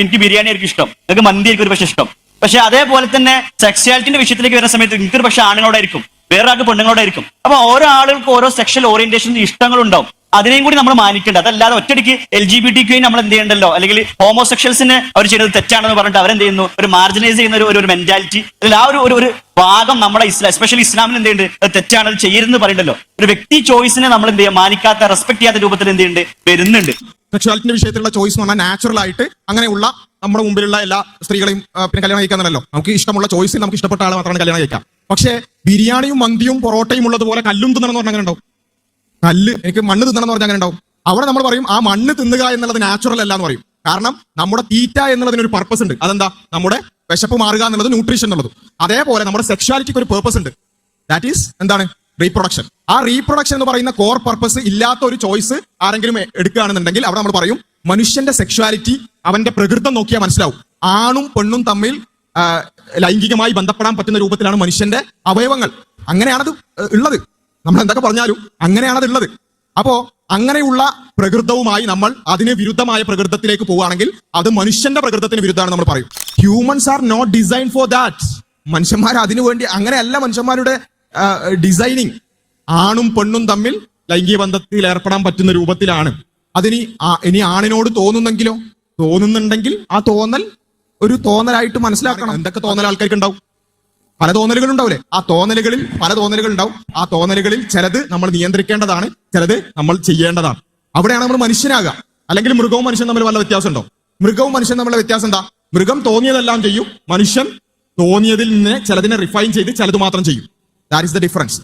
എനിക്ക് ബിരിയാണി ആയിരിക്കും ഇഷ്ടം. നിങ്ങൾക്ക് മന്തി ആയിരിക്കും ഒരു പക്ഷേ ഇഷ്ടം. പക്ഷെ അതേപോലെ തന്നെ സെക്സ്വാലിറ്റിന്റെ വിഷയത്തിലേക്ക് വരുന്ന സമയത്ത് നിങ്ങൾക്ക് ഒരു പക്ഷേ ആണുങ്ങളോടായിരിക്കും. വേറെ ആൾക്ക് പെണ്ണുങ്ങളോടായിരിക്കും. അപ്പൊ ഓരോ ആളുകൾക്ക് ഓരോ സെക്ഷൽ ഓറിയന്റേഷൻ ഇഷ്ടങ്ങളുണ്ടാവും. അതിനെയും കൂടി നമ്മൾ മാനിക്കേണ്ട അതല്ലാതെ ഒറ്റയ്ക്ക് L G B T Q നമ്മൾ എന്ത് ചെയ്യണ്ടല്ലോ? അല്ലെങ്കിൽ ഹോമോസെക്ഷൽസിന് അവർ ചെയ്യുന്നത് തെറ്റാണെന്ന് പറഞ്ഞിട്ട് അവരെന്ത് ചെയ്യുന്നു ഒരു മാർജിനൈസ് ചെയ്യുന്ന ഒരു ഒരു മെന്റാലിറ്റി അല്ലെങ്കിൽ ആ ഒരു ഒരു ഭാഗം നമ്മുടെ ഇസ്ലാം എസ്പെഷ്യലി ഇസ്ലാമിൽ എന്ത് ചെയ്യുന്നുണ്ട് അത് തെറ്റാണ് അത് ചെയ്യരുതെന്ന് പറയണ്ടല്ലോ ഒരു വ്യക്തി ചോയ്സിനെ നമ്മൾ എന്ത് ചെയ്യുക മാനിക്കാത്ത റെസ്പെക്ട് ചെയ്യാത്ത രൂപത്തിൽ എന്ത് ചെയ്യുന്നുണ്ട് വരുന്നുണ്ട്. സെക്ഷുവാലിറ്റിന്റെ വിഷയത്തിലുള്ള ചോയ്സ് എന്ന് പറഞ്ഞാൽ നാച്ചുറൽ ആയിട്ട് അങ്ങനെയുള്ള നമ്മുടെ മുമ്പിലുള്ള എല്ലാ സ്ത്രീകളെയും പിന്നെ കല്യാണം കഴിക്കാന്നല്ലോ. നമുക്ക് ഇഷ്ടമുള്ള ചോയ്സിൽ നമുക്ക് ഇഷ്ടപ്പെട്ട ആളെ മാത്രമാണ് കല്യാണം കഴിക്കാം. പക്ഷേ ബിരിയാണിയും മന്തിയും പൊറോട്ടയും ഉള്ളതുപോലെ കല്ലും തിന്നണം എന്ന് പറഞ്ഞാൽ അങ്ങനെ ഉണ്ടാവും. കല്ല് എനിക്ക് മണ്ണ് തിന്നണം എന്ന് പറഞ്ഞാൽ അങ്ങനെ ഉണ്ടാവും. അവിടെ നമ്മൾ പറയും ആ മണ്ണ് തിന്നുക എന്നുള്ളത് നാച്ചുറൽ അല്ല എന്ന് പറയും. കാരണം നമ്മുടെ തീറ്റ എന്നുള്ളതിന് ഒരു പർപ്പസ് ഉണ്ട്. അതെന്താ? നമ്മുടെ വിശപ്പ് മാറുക എന്നുള്ളത് ന്യൂട്രീഷൻ എന്നുള്ളത്. അതേപോലെ നമ്മുടെ സെക്ഷുവാലിറ്റിക്ക് ഒരു പേർപ്പസ് ഉണ്ട്. ദാറ്റ് ഈസ് എന്താണ്? റീപ്രൊഡക്ഷൻ ആ റീപ്രൊഡക്ഷൻ എന്ന് പറയുന്ന കോർ പർപ്പസ് ഇല്ലാത്ത ഒരു ചോയ്സ് ആരെങ്കിലും എടുക്കുകയാണെന്നുണ്ടെങ്കിൽ അവിടെ നമ്മൾ പറയും മനുഷ്യന്റെ സെക്ഷുവാലിറ്റി അവന്റെ പ്രകൃതം നോക്കിയാൽ മനസ്സിലാവും. ആണും പെണ്ണും തമ്മിൽ ലൈംഗികമായി ബന്ധപ്പെടാൻ പറ്റുന്ന രൂപത്തിലാണ് മനുഷ്യന്റെ അവയവങ്ങൾ. അങ്ങനെയാണത് ഉള്ളത്. നമ്മൾ എന്തൊക്കെ പറഞ്ഞാലും അങ്ങനെയാണത് ഉള്ളത്. അപ്പോ അങ്ങനെയുള്ള പ്രകൃതവുമായി നമ്മൾ അതിന് വിരുദ്ധമായ പ്രകൃതത്തിലേക്ക് പോവുകയാണെങ്കിൽ അത് മനുഷ്യന്റെ പ്രകൃതത്തിന് വിരുദ്ധമാണ് നമ്മൾ പറയും. Humans are not design for that മനുഷ്യന്മാർ അതിനു വേണ്ടി അങ്ങനെയല്ല മനുഷ്യന്മാരുടെ ഡിസൈനിങ് ആണും പെണ്ണും തമ്മിൽ ലൈംഗിക ബന്ധത്തിൽ ഏർപ്പെടാൻ പറ്റുന്ന രൂപത്തിലാണ്. അതിനി ഇനി ആണിനോട് തോന്നുന്നെങ്കിലോ? തോന്നുന്നുണ്ടെങ്കിൽ ആ തോന്നൽ ഒരു തോന്നലായിട്ട് മനസ്സിലാക്കണം. എന്തൊക്കെ തോന്നൽ ആൾക്കാർക്ക് ഉണ്ടാവും പല തോന്നലുകൾ ഉണ്ടാവില്ലേ ആ തോന്നലുകളിൽ പല തോന്നലുകൾ ഉണ്ടാവും ആ തോന്നലുകളിൽ ചിലത് നമ്മൾ നിയന്ത്രിക്കേണ്ടതാണ് ചിലത് നമ്മൾ ചെയ്യേണ്ടതാണ്. അവിടെയാണ് നമ്മൾ മനുഷ്യനാകുക. അല്ലെങ്കിൽ മൃഗവും മനുഷ്യൻ തമ്മിൽ വല്ല വ്യത്യാസം ഉണ്ടോ മൃഗവും മനുഷ്യൻ തമ്മിലുള്ള വ്യത്യാസം എന്താ? മൃഗം തോന്നിയതെല്ലാം ചെയ്യും. മനുഷ്യൻ തോന്നിയതിൽ നിന്ന് ചിലതിനെ റിഫൈൻ ചെയ്ത് ചിലത് മാത്രം ചെയ്യും. That is the difference